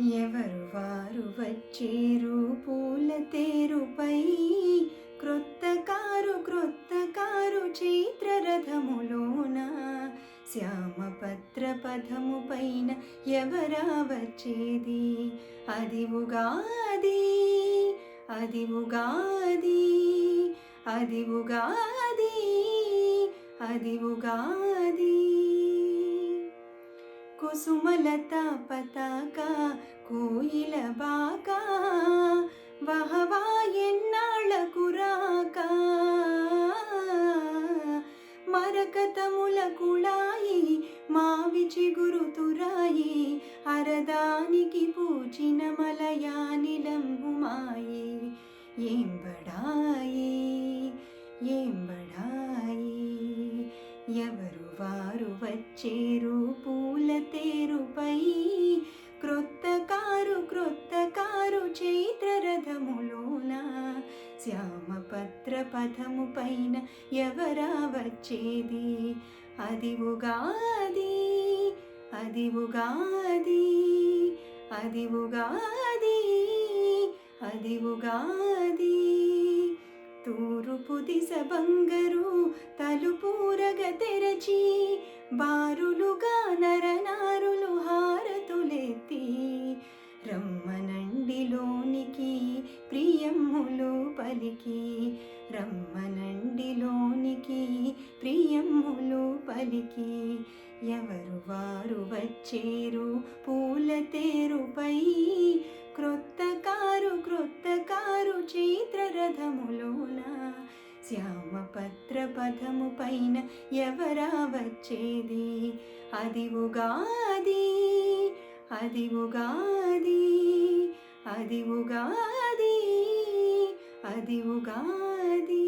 ఎవరు వారు వచ్చేరు పూల తేరుపై క్రొత్త కారు క్రొత్త కారు చైత్ర రథములోన శ్యామపత్ర పథము పైన ఎవరా వచ్చేది? అది ఉగాది అది ఉగాది అది ఉగాది అది ఉగాది. కుసుమలత పతాక కోయిల బాక వహవా ఎన్నాళ్ళకు రాక? మరకతముల కుళాయి మావి చిగురు తురాయి అరదానికి పూచిన మలయానిలంబుమాయి ఏం బడాయి అందరు వారు వచ్చేరు పూల తేరుపై క్రొత్త కారు క్రొత్త కారు చైత్ర రథములోన శ్యామపత్ర పథము పైన ఎవరా వచ్చేది? అది ఉగాది అది ఉగాది అది ఉగాది అది ఉగాది. తూర్పు దిశ బంగరు తలుపూరగ తెరచి బారులుగా నరనారులు హారతులెత్తి రమ్మనండిలోనికి ప్రియమ్ములు పలికి రమ్మనండిలోనికి ప్రియమ్ములు పలికి. ఎవరు వారు వచ్చేరు పూల తేరుపై రథములోన శ్యామపత్ర పథము పైన ఎవరా వచ్చేది అది ఉగాది అది ఉగాది అది ఉగాది అది ఉగాది.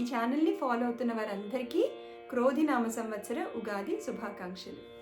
ఈ ఛానల్ని ఫాలో అవుతున్న వారందరికీ క్రోధినామ సంవత్సర ఉగాది శుభాకాంక్షలు.